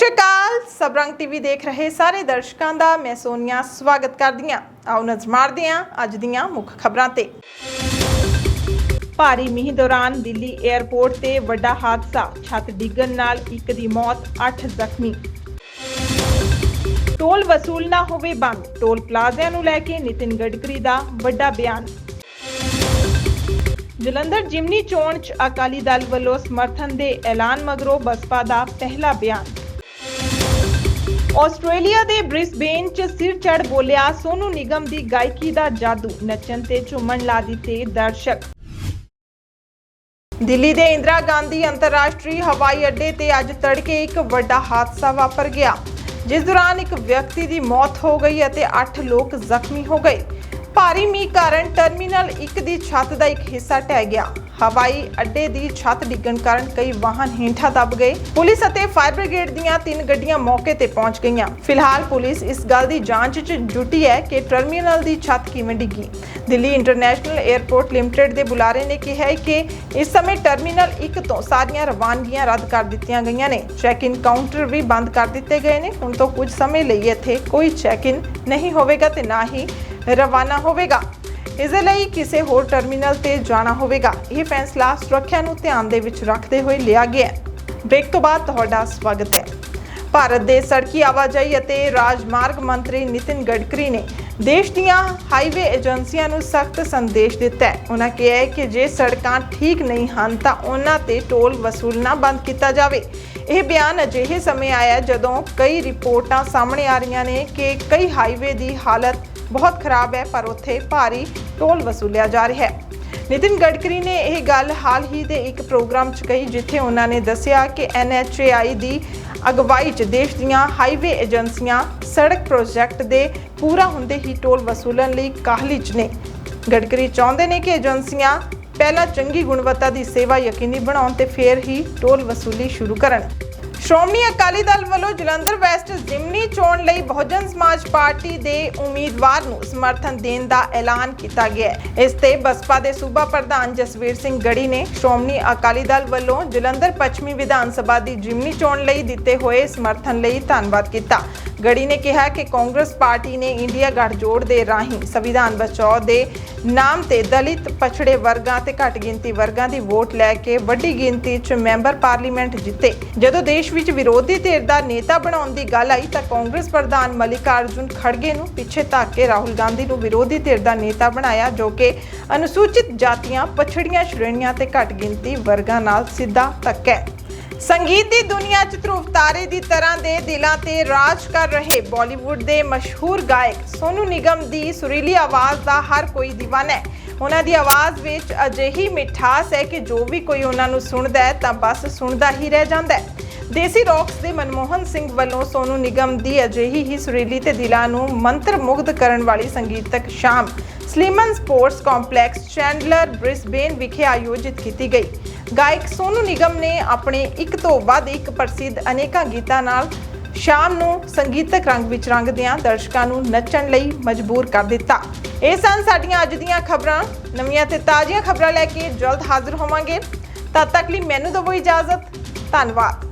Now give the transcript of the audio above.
ਸ਼੍ਰੀ ਅਕਾਲ। ਸਬਰੰਗ TV ਦੇਖ ਰਹੇ ਸਾਰੇ ਦਰਸ਼ਕਾਂ ਦਾ ਮੈਂ ਸੋਨੀਆ ਸਵਾਗਤ ਕਰਦੀ ਹਾਂ। ਆਓ ਨਜ਼ਰ ਮਾਰਦੇ ਹਾਂ ਅੱਜ ਦੀਆਂ ਮੁੱਖ ਖਬਰਾਂ ਤੇ। ਭਾਰੀ ਮੀਂਹ ਦੌਰਾਨ ਦਿੱਲੀ 에ਅਰਪੋਰਟ ਤੇ ਵੱਡਾ ਹਾਦਸਾ, ਛੱਤ ਡਿੱਗਣ ਨਾਲ ਇੱਕ ਦੀ ਮੌਤ 8 ਜ਼ਖਮੀ। ਟੋਲ ਵਸੂਲ ਨਾ ਹੋਵੇ ਬੰਦ, ਟੋਲ ਪਲਾਜ਼ਿਆਂ ਨੂੰ ਲੈ ਕੇ ਨਿਤਿਨ ਗਡਕਰੀ ਦਾ ਵੱਡਾ ਬਿਆਨ। ਜਲੰਧਰ ਜਿਮਨੀ ਚੋਣ ਚ ਅਕਾਲੀ ਦਲ ਵੱਲੋਂ ਸਮਰਥਨ ਦੇ ਐਲਾਨ ਮਗਰੋਂ ਬਸਪਾ ਦਾ ਪਹਿਲਾ ਬਿਆਨ। ਆਸਟ੍ਰੇਲੀਆ ਦੇ ਬ੍ਰਿਸਬੇਨ ਚ ਸਿਰ ਚੜ ਬੋਲਿਆ ਸੋਨੂ ਨਿਗਮ ਦੀ ਗਾਇਕੀ ਦਾ ਜਾਦੂ। ਨੱਚਣ ਤੇ ਝੂਮਣ ਲਾ ਦਿੱਤੇ ਦਰਸ਼ਕ। ਦਿੱਲੀ ਦੇ ਇੰਦਰਾ ਗਾਂਧੀ ਅੰਤਰਰਾਸ਼ਟਰੀ ਹਵਾਈ ਅੱਡੇ ਤੇ ਅੱਜ ਤੜਕੇ ਇੱਕ ਵੱਡਾ ਹਾਦਸਾ ਵਾਪਰ ਗਿਆ, ਜਿਸ ਦੌਰਾਨ ਇੱਕ ਵਿਅਕਤੀ ਦੀ ਮੌਤ ਹੋ ਗਈ ਅਤੇ 8 ਲੋਕ ਜ਼ਖਮੀ ਹੋ ਗਏ। ਭਾਰੀ ਮੀਂਹ ਕਾਰਨ ਟਰਮੀਨਲ 1 ਦੀ ਛੱਤ ਦਾ ਇੱਕ ਹਿੱਸਾ ਢਹਿ ਗਿਆ। ਹਵਾਈ ਅੱਡੇ ਦੀ ਛੱਤ ਡਿੱਗਣ ਕਾਰਨ ਕਈ ਵਾਹਨ ਹੇਠਾਂ ਦਬ ਗਏ। ਪੁਲਿਸ ਅਤੇ ਫਾਇਰ ਬ੍ਰਿਗੇਡ ਦੀਆਂ ਤਿੰਨ ਗੱਡੀਆਂ ਮੌਕੇ ਤੇ ਪਹੁੰਚ ਗਈਆਂ। ਫਿਲਹਾਲ ਪੁਲਿਸ ਇਸ ਗੱਲ ਦੀ ਜਾਂਚ 'ਚ ਜੁਟੀ ਹੈ ਕਿ ਟਰਮੀਨਲ ਦੀ ਛੱਤ ਕਿਵੇਂ ਡਿੱਗੀ। ਦਿੱਲੀ ਇੰਟਰਨੈਸ਼ਨਲ 에ਅਰਪੋਰਟ ਲਿਮਟਿਡ ਦੇ ਬੁਲਾਰੇ ਨੇ ਕਿਹਾ ਹੈ ਕਿ ਇਸ ਸਮੇਂ ਟਰਮੀਨਲ 1 ਤੋਂ ਸਾਰੀਆਂ ਰਵਾਨਗੀਆਂ ਰੱਦ ਕਰ ਦਿੱਤੀਆਂ ਗਈਆਂ ਨੇ। ਚੈੱਕ ਇਨ ਕਾਊਂਟਰ ਵੀ ਬੰਦ ਕਰ ਦਿੱਤੇ ਗਏ ਨੇ। ਹੁਣ ਤੋਂ ਕੁਝ ਸਮੇਂ ਲਈ ਇੱਥੇ ਕੋਈ ਚੈੱਕ ਇਨ ਨਹੀਂ ਹੋਵੇਗਾ ਤੇ ਨਾ ਹੀ ਰਵਾਨਾ ਹੋਵੇਗਾ ਇਸ ਦੇ ਲਈ ਕਿਸੇ ਹੋਰ ਟਰਮੀਨਲ ਤੇ ਜਾਣਾ ਹੋਵੇਗਾ ਇਹ ਫੈਸਲਾ ਸੁਰੱਖਿਆ ਨੂੰ ਧਿਆਨ ਦੇ ਵਿੱਚ ਰੱਖਦੇ ਹੋਏ ਲਿਆ ਗਿਆ ਹੈ ਬ੍ਰੇਕ ਤੋਂ ਬਾਅਦ ਤੁਹਾਡਾ ਸਵਾਗਤ ਹੈ ਭਾਰਤ ਦੇ ਸੜਕੀ ਆਵਾਜਾਈ ਅਤੇ ਰਾਜਮਾਰਗ ਮੰਤਰੀ ਨਿਤਿਨ ਗਡਕਰੀ ਨੇ ਦੇਸ਼ ਦੀਆਂ ਹਾਈਵੇ ਏਜੰਸੀਆਂ ਨੂੰ ਸਖਤ ਸੰਦੇਸ਼ ਦਿੱਤਾ ਹੈ ਉਹਨਾਂ ਕਿਹਾ ਹੈ ਕਿ ਜੇ ਸੜਕਾਂ ਠੀਕ ਨਹੀਂ ਹਨ ਤਾਂ ਉਹਨਾਂ ਤੇ ਟੋਲ ਵਸੂਲਣਾ ਬੰਦ ਕੀਤਾ ਜਾਵੇ ਇਹ ਬਿਆਨ ਅਜਿਹੇ ਸਮੇਂ ਆਇਆ ਜਦੋਂ ਕਈ ਰਿਪੋਰਟਾਂ ਸਾਹਮਣੇ ਆ ਰਹੀਆਂ ਨੇ ਕਿ ਕਈ ਹਾਈਵੇ ਦੀ ਹਾਲਤ ਬਹੁਤ ਖਰਾਬ ਹੈ, ਪਰ ਉੱਥੇ ਭਾਰੀ ਟੋਲ ਵਸੂਲਿਆ ਜਾ ਰਿਹਾ ਹੈ। ਨਿਤਿਨ ਗਡਕਰੀ ਨੇ ਇਹ ਗੱਲ ਹਾਲ ਹੀ ਦੇ ਇੱਕ ਪ੍ਰੋਗਰਾਮ 'ਚ ਕਹੀ, ਜਿੱਥੇ ਉਹਨਾਂ ਨੇ ਦੱਸਿਆ ਕਿ NHAI ਦੀ ਅਗਵਾਈ 'ਚ ਦੇਸ਼ ਦੀਆਂ ਹਾਈਵੇ ਏਜੰਸੀਆਂ ਸੜਕ ਪ੍ਰੋਜੈਕਟ ਦੇ ਪੂਰਾ ਹੁੰਦੇ ਹੀ ਟੋਲ ਵਸੂਲਣ ਲਈ ਕਾਹਲੀ 'ਚ ਨੇ। ਗਡਕਰੀ ਚਾਹੁੰਦੇ ਨੇ ਕਿ ਏਜੰਸੀਆਂ ਪਹਿਲਾਂ ਚੰਗੀ ਗੁਣਵੱਤਾ ਦੀ ਸੇਵਾ ਯਕੀਨੀ ਬਣਾਉਣ ਤੇ ਫਿਰ ਹੀ ਟੋਲ ਵਸੂਲੀ ਸ਼ੁਰੂ ਕਰਨ। ਸ਼੍ਰੋਮਣੀ ਅਕਾਲੀ ਦਲ ਵੱਲੋਂ ਜਲੰਧਰ ਵੈਸਟ ਜ਼ਿਮਨੀ ਚੋਣ ਲਈ ਬਹੁਜਨ ਸਮਾਜ ਪਾਰਟੀ ਦੇ ਉਮੀਦਵਾਰ ਨੂੰ ਸਮਰਥਨ ਦੇਣ ਦਾ ਐਲਾਨ ਕੀਤਾ ਗਿਆ ਹੈ। ਇਸ ਤੇ ਬਸਪਾ ਦੇ ਸੂਬਾ ਪ੍ਰਧਾਨ ਜਸਵੀਰ ਸਿੰਘ ਗੜੀ ਨੇ ਸ਼੍ਰੋਮਣੀ ਅਕਾਲੀ ਦਲ ਵੱਲੋਂ ਜਲੰਧਰ ਪੱਛਮੀ ਵਿਧਾਨ ਸਭਾ ਦੀ ਜ਼ਿਮਨੀ ਚੋਣ ਲਈ ਦਿੱਤੇ ਹੋਏ ਸਮਰਥਨ ਲਈ ਧੰਨਵਾਦ ਕੀਤਾ। ਗੜੀ ਨੇ ਕਿਹਾ ਕਿ ਕਾਂਗਰਸ ਪਾਰਟੀ ਨੇ ਇੰਡੀਆ ਗੱਠਜੋੜ ਦੇ ਰਾਹੀਂ ਸੰਵਿਧਾਨ ਬਚਾਓ ਦੇ ਨਾਮ ਤੇ ਦਲਿਤ ਪਛੜੇ ਵਰਗਾਂ ਤੇ ਘੱਟ ਗਿਣਤੀ ਵਰਗਾਂ ਦੀ ਵੋਟ ਲੈ ਕੇ ਵੱਡੀ ਗਿਣਤੀ 'ਚ ਮੈਂਬਰ ਪਾਰਲੀਮੈਂਟ ਜਿੱਤੇ। ਜਦੋਂ ਦੇਸ਼ ਵਿੱਚ ਵਿਰੋਧੀ ਧਿਰ ਦਾ ਨੇਤਾ ਬਣਾਉਣ ਦੀ ਗੱਲ ਆਈ ਤਾਂ ਕਾਂਗਰਸ ਪ੍ਰਧਾਨ ਮਲਿਕਾਰਜੁਨ ਖੜਗੇ ਨੂੰ ਪਿੱਛੇ ਧੱਕ ਕੇ ਰਾਹੁਲ ਗਾਂਧੀ ਨੂੰ ਵਿਰੋਧੀ ਧਿਰ ਦਾ ਨੇਤਾ ਬਣਾਇਆ, ਜੋ ਕਿ ਅਨੁਸੂਚਿਤ ਜਾਤੀਆਂ, ਪਛੜੀਆਂ ਸ਼੍ਰੇਣੀਆਂ ਤੇ ਘੱਟ ਗਿਣਤੀ ਵਰਗਾਂ ਨਾਲ ਸਿੱਧਾ ਧੱਕਾ ਹੈ। ਸੰਗੀਤ ਦੀ ਦੁਨੀਆ 'ਚ ਧਰੁਵ ਤਾਰੇ ਦੀ ਤਰ੍ਹਾਂ ਦੇ ਦਿਲਾਂ ਤੇ ਰਾਜ ਕਰ ਰਹੇ ਬਾਲੀਵੁੱਡ ਦੇ ਮਸ਼ਹੂਰ ਗਾਇਕ ਸੋਨੂ ਨਿਗਮ ਦੀ ਸੁਰੀਲੀ ਆਵਾਜ਼ ਦਾ ਹਰ ਕੋਈ دیਵਾਨਾ ਹੈ। ਉਹਨਾਂ ਦੀ ਆਵਾਜ਼ ਵਿੱਚ ਅਜਿਹੀ ਮਿਠਾਸ ਹੈ ਕਿ ਜੋ ਵੀ ਕੋਈ ਉਹਨਾਂ ਨੂੰ ਸੁਣਦਾ ਹੈ ਤਾਂ ਬਸ ਸੁਣਦਾ ਹੀ ਰਹਿ ਜਾਂਦਾ ਹੈ। ਦੇਸੀ ਰੌਕਸ ਦੇ ਮਨਮੋਹਨ ਸਿੰਘ ਵੱਲੋਂ ਸੋਨੂ ਨਿਗਮ ਦੀ ਅਜਿਹੀ ਹੀ ਸੁਰੀਲੀ ਤੇ ਦਿਲਾਂ ਨੂੰ ਮੰਤਰ ਮੁਗਧ ਕਰਨ ਵਾਲੀ ਸੰਗੀਤਕ ਸ਼ਾਮ Sleeman sports complex Chandler Brisbane ਵਿਖੇ ਆਯੋਜਿਤ ਕੀਤੀ ਗਈ। ਗਾਇਕ ਸੋਨੂ ਨਿਗਮ ਨੇ ਆਪਣੇ ਇੱਕ ਤੋਂ ਵੱਧ ਇੱਕ ਪ੍ਰਸਿੱਧ ਅਨੇਕਾਂ ਗੀਤਾਂ ਨਾਲ ਸ਼ਾਮ ਨੂੰ ਸੰਗੀਤਕ ਰੰਗ ਵਿੱਚ ਰੰਗਦਿਆਂ ਦਰਸ਼ਕਾਂ ਨੂੰ ਨੱਚਣ ਲਈ ਮਜਬੂਰ ਕਰ ਦਿੱਤਾ। ਇਹ ਸਨ ਸਾਡੀਆਂ ਅੱਜ ਦੀਆਂ ਖਬਰਾਂ। ਨਵੀਆਂ ਤੇ ਤਾਜ਼ੀਆਂ ਖਬਰਾਂ ਲੈ ਕੇ ਜਲਦ ਹਾਜ਼ਰ ਹੋਵਾਂਗੇ। ਤਦ ਤੱਕ ਲਈ ਮੈਨੂੰ ਦਿਓ ਇਜਾਜ਼ਤ। ਧੰਨਵਾਦ।